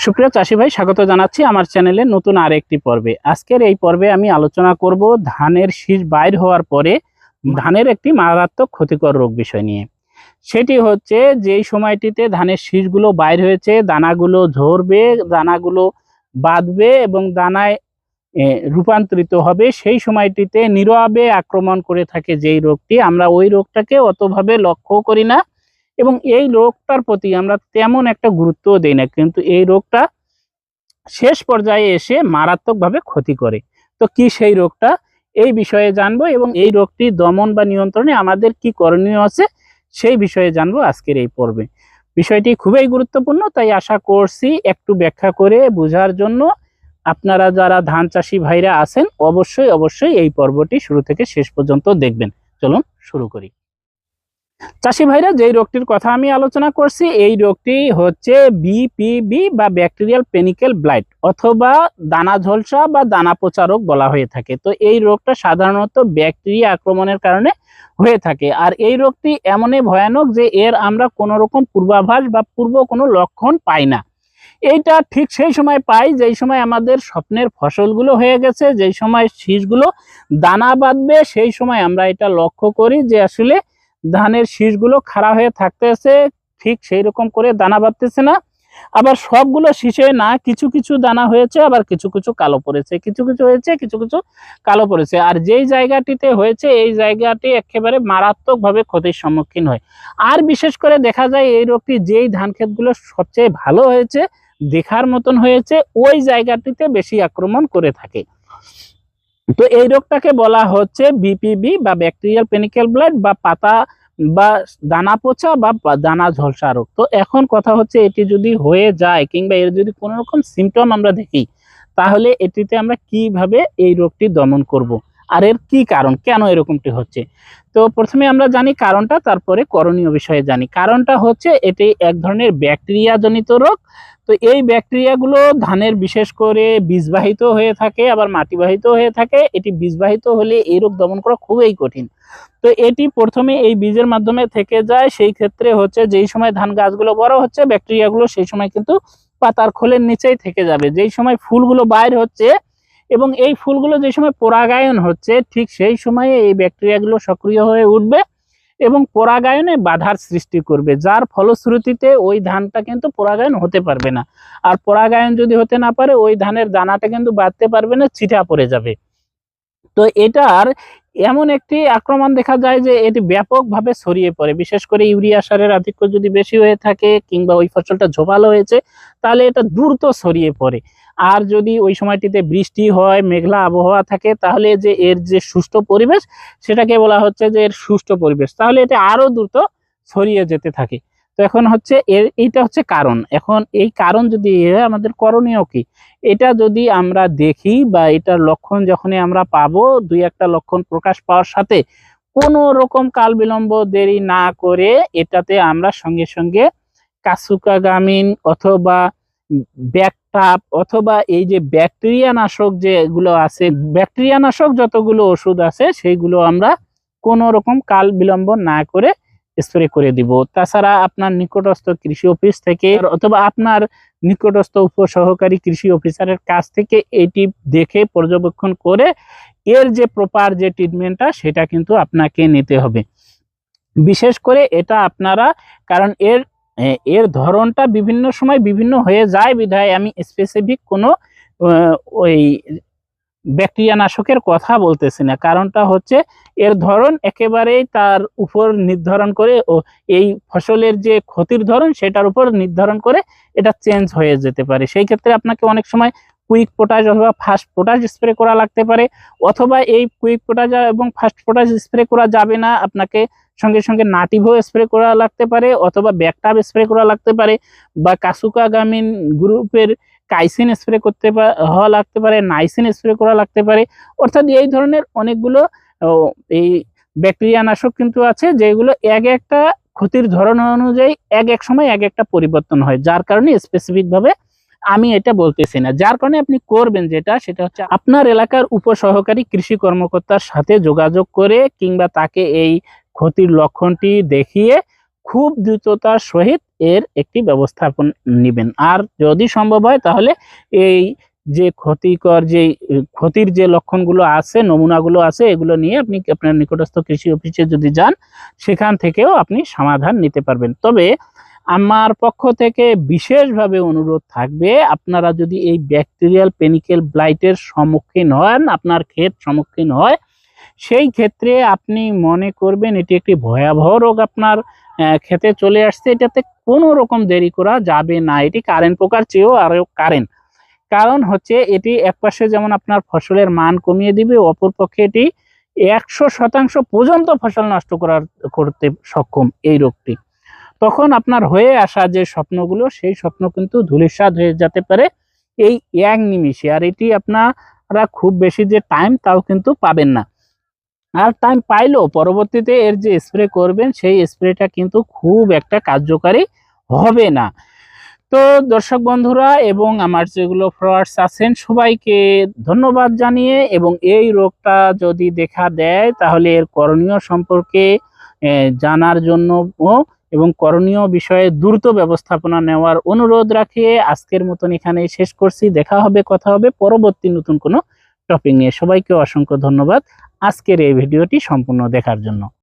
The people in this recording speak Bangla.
সুপ্রিয় চাষি ভাই, স্বাগত জানাচ্ছি আমার চ্যানেলে নতুন আর একটি পর্বে। আজকের এই পর্বে আমি আলোচনা করব ধানের শীষ বাইর হওয়ার পরে ধানের একটি মারাত্মক ক্ষতিকর রোগ বিষয় নিয়ে। সেটি হচ্ছে যেই সময়টিতে ধানের শীষগুলো বাইর হয়েছে, দানাগুলো ঝরবে, দানাগুলো বাঁধবে এবং দানায় রূপান্তরিত হবে, সেই সময়টিতে নীরবে আক্রমণ করে থাকে যেই রোগটি। আমরা ওই রোগটাকে অতভাবে লক্ষ্য করি না এবং এই রোগটার প্রতি আমরা তেমন একটা গুরুত্বও দেই না, কিন্তু এই রোগটা শেষ পর্যায়ে এসে মারাত্মকভাবে ক্ষতি করে। তো কি সেই রোগটা? এই বিষয়ে জানব এবং এই রোগটি দমন বা নিয়ন্ত্রণে আমাদের কি করণীয় আছে সেই বিষয়ে জানব আজকের এই পর্বে। বিষয়টি খুবই গুরুত্বপূর্ণ, তাই আশা করছি একটু ব্যাখ্যা করে বোঝার জন্য আপনারা যারা ধান চাষি ভাইরা আছেন, অবশ্যই অবশ্যই এই পর্বটি শুরু থেকে শেষ পর্যন্ত দেখবেন। চলুন, শুরু করি। চাষি ভাইরা, যেই রোগটির কথা আমি আলোচনা করছি, এই রোগটি হচ্ছে বিপিবি বা ব্যাকটেরিয়াল পেনিকেল ব্লাইট অথবা দানা ঝলসা বা দানা পচা রোগ বলা হয়ে থাকে। তো এই রোগটা সাধারণত ব্যাকটেরিয়া আক্রমণের কারণে হয়ে থাকে। আর এই রোগটি এমনই ভয়ানক যে এর আমরা কোনো রকম পূর্বাভাস বা পূর্ব কোনো লক্ষণ পাই না। এইটা ঠিক সেই সময় পাই যেই সময় আমাদের স্বপ্নের ফসলগুলো হয়ে গেছে, যেই সময় শীষগুলো দানা বাঁধবে, সেই সময় আমরা এটা লক্ষ্য করি যে আসলে ধানের শীষগুলো খাড়া হয়ে থাকতেছে, ঠিক সেই রকম করে দানা বাঁধতেছে না। আবার সবগুলো শীষে না কিছু কিছু দানা হয়েছে, আবার কিছু কিছু কালো পড়েছে। কিছু কিছু হয়েছে, কিছু কিছু কালো পড়েছে। আর যেই জায়গাটিতে হয়েছে, এই জায়গাটি একেবারে মারাত্মকভাবে ক্ষতির সম্মুখীন হয়। আর বিশেষ করে দেখা যায়, এই রোগটি যেই ধান ক্ষেতগুলো সবচেয়ে ভালো হয়েছে, দেখার মতন হয়েছে, ওই জায়গাটিতে বেশি আক্রমণ করে থাকে। তো এই রোগটাকে বলা হচ্ছে বিপিবি বা ব্যাকটেরিয়াল পেনিক্যাল ব্লাড বা পাতা বা দানা পচা বা দানা ঝলসা রোগ। তো এখন কথা হচ্ছে এটি যদি হয়ে যায় কিংবা এর যদি কোনো রকম সিমটম আমরা দেখি, তাহলে এটিতে আমরা কীভাবে এই রোগটি দমন করব? আর এর কি কারণ? কেন এরকমটি হচ্ছে? তো প্রথমে আমরা জানি কারণটা, তারপরে করণীয় বিষয়ে জানি। কারণটা হচ্ছে এটি এক ধরনের ব্যাকটেরিয়া জনিত রোগ। তো এই ব্যাকটেরিয়াগুলো ধানের বিশেষ করে বীজবাহিত হয়ে থাকে, আবার মাটিবাহিত হয়ে থাকে। এটি বীজবাহিত হলে এই রোগ দমন করা খুবই কঠিন। তো এটি প্রথমে এই বীজের মাধ্যমে থেকে যায়। সেই ক্ষেত্রে হচ্ছে যেই সময় ধান গাছগুলো বড় হচ্ছে, ব্যাকটেরিয়াগুলো সেই সময় কিন্তু পাতার খোলের নিচেই থেকে যাবে। যেই সময় ফুলগুলো বাইর হচ্ছে এবং এই ফুলগুলো যে সময় পরাগায়ন হচ্ছে, ঠিক সেই সময়ে এই ব্যাকটেরিয়াগুলো সক্রিয় হয়ে উঠবে এবং পরাগায়নে বাধার সৃষ্টি করবে, যার ফলশ্রুতিতে ওই ধানটা কিন্তু পরাগায়ন হতে পারবে না। আর পরাগায়ন যদি হতে না পারে, ওই ধানের দানাটা কিন্তু বাঁধতে পারবে না, ছিটা পড়ে যাবে। তো এটার এমন একটি আক্রমণ দেখা যায় যে এটি ব্যাপকভাবে ছড়িয়ে পড়ে। বিশেষ করে ইউরিয়া সারের আধিক্য যদি বেশি হয়ে থাকে কিংবা ওই ফসলটা ঝোপালো হয়েছে, তাহলে এটা দ্রুত ছড়িয়ে পড়ে। আর যদি ওই সময়টিতে বৃষ্টি হয়, মেঘলা আবহাওয়া থাকে, তাহলে যে এর যে সুষ্ঠু পরিবেশ, সেটাকে বলা হচ্ছে যে এর সুষ্ঠু পরিবেশ। তাহলে এটা আরও দ্রুত ছড়িয়ে যেতে থাকে। তো এখন হচ্ছে এর এইটা হচ্ছে কারণ। এখন এই কারণ যদি আমাদের করণীয় কি? এটা যদি আমরা দেখি বা এটার লক্ষণ যখনই আমরা পাবো, দুই একটা লক্ষণ প্রকাশ পাওয়ার সাথে কোনো রকম কাল বিলম্ব দেরি না করে এটাতে আমরা সঙ্গে সঙ্গে কাসুকাগামিন অথবা ব্যাকটাপ অথবা এই যে ব্যাকটেরিয়া নাশক যেগুলো আছে ব্যাকটেরিয়া নাশক যতগুলো ওষুধ আছে সেইগুলো আমরা কোনো রকম কাল বিলম্ব না করে স্প্রে করে দিব। তাছাড়া আপনার নিকটস্থ কৃষি অফিস থেকে অথবা আপনার নিকটস্থ উপসহকারী কৃষি অফিসারের কাছ থেকে এটি দেখে পর্যবেক্ষণ করে এর যে প্রপার যে ট্রিটমেন্টটা সেটা কিন্তু আপনাকে নিতে হবে। বিশেষ করে এটা আপনারা, কারণ এর এর ধরনটা বিভিন্ন সময় বিভিন্ন হয়ে যায় বিধায় আমি স্পেসিফিক কোনো ওই ব্যাকটেরিয়া নাশকের কথা বলতেছি না। কারণটা হচ্ছে এর ধরন একেবারেই তার উপর নির্ধারণ করে ও এই ফসলের যে ক্ষতির ধরন সেটার উপর নির্ধারণ করে এটা চেঞ্জ হয়ে যেতে পারে। সেই ক্ষেত্রে আপনাকে অনেক সময় কুইক পটাশ অথবা ফাস্ট পটাশ স্প্রে করা লাগতে পারে অথবা এই কুইক পটাশ এবং ফাস্ট পটাশ স্প্রে করা যাবে না, আপনাকে সঙ্গে সঙ্গে নাটিভো স্প্রে করা লাগতে পারে অথবা ব্যাকটাপ স্প্রে করা লাগতে পারে বা কাসুকা গামিন গ্রুপের কাইসিন স্প্রে করতে হওয়া লাগতে পারে, নাইসিন স্প্রে করা লাগতে পারে। অর্থাৎ এই ধরনের অনেকগুলো এই ব্যাকটেরিয়া নাশক কিন্তু আছে, যেগুলো এক একটা ক্ষতির ধরন অনুযায়ী এক এক সময় এক একটা পরিবর্তন হয়। যার কারণে স্পেসিফিক ভাবে আমি এটা বলতেছি না। যার কারণে আপনি করবেন যেটা, সেটা হচ্ছে আপনার এলাকার উপসহকারী কৃষি কর্মকর্তার সাথে যোগাযোগ করে কিংবা তাকে এই ক্ষতির লক্ষণটি দেখিয়ে খুব দ্রুততার সহিত এর একটি ব্যবস্থাপন নেবেন। আর যদি সম্ভব হয়, তাহলে এই যে ক্ষতিকর যে, ক্ষতির যে লক্ষণগুলো আছে, নমুনাগুলো আছে, এগুলো নিয়ে আপনি আপনার নিকটস্থ কৃষি অফিসে যদি যান, সেখান থেকেও আপনি সমাধান নিতে পারবেন। তবে আমার পক্ষ থেকে বিশেষভাবে অনুরোধ থাকবে, আপনারা যদি এই ব্যাকটেরিয়াল পেনিকেল ব্লাইটের সম্মুখীন হন, আপনার ক্ষেত সম্মুখীন হয় সেই ক্ষেত্রে আপনি মনে করবেন এটি একটি ভয়াবহ রোগ আপনার ক্ষেতে চলে আসছে। এটাতে কোনো রকম দেরি করা যাবে না। এটি কারেন্ট পোকার চেয়েও আরও কারেন্ট। কারণ হচ্ছে এটি একপাশে যেমন আপনার ফসলের মান কমিয়ে দিবে অপরপক্ষে এটি একশো শতাংশ পর্যন্ত ফসল নষ্ট করার, করতে সক্ষম এই রোগটি। তখন আপনার হয়ে আসা যে স্বপ্নগুলো, সেই স্বপ্ন কিন্তু ধূলিসাৎ হয়ে যেতে পারে এই এক নিমিষে। আর এটি আপনারা খুব বেশি যে টাইম তাও কিন্তু পাবেন না। আর টাইম পাইলেও পরবর্তীতে এর যে স্প্রে করবেন, সেই স্প্রেটা কিন্তু খুব একটা কার্যকারী হবে না। তো দর্শক বন্ধুরা এবং আমার যেগুলো ফলোয়ার্স আছেন, সবাইকে ধন্যবাদ জানিয়ে এবং এই রোগটা যদি দেখা দেয়, তাহলে এর করণীয় সম্পর্কে জানার জন্য এবং করণীয় বিষয়ে দ্রুত ব্যবস্থাপনা নেওয়ার অনুরোধ রাখিয়ে আজকের মতন এখানে শেষ করছি। দেখা হবে, কথা হবে পরবর্তী নতুন কোনো টপিক নিয়ে সবাইকে অসংখ্য ধন্যবাদ। আজকের এই ভিডিওটি সম্পূর্ণ দেখার জন্য।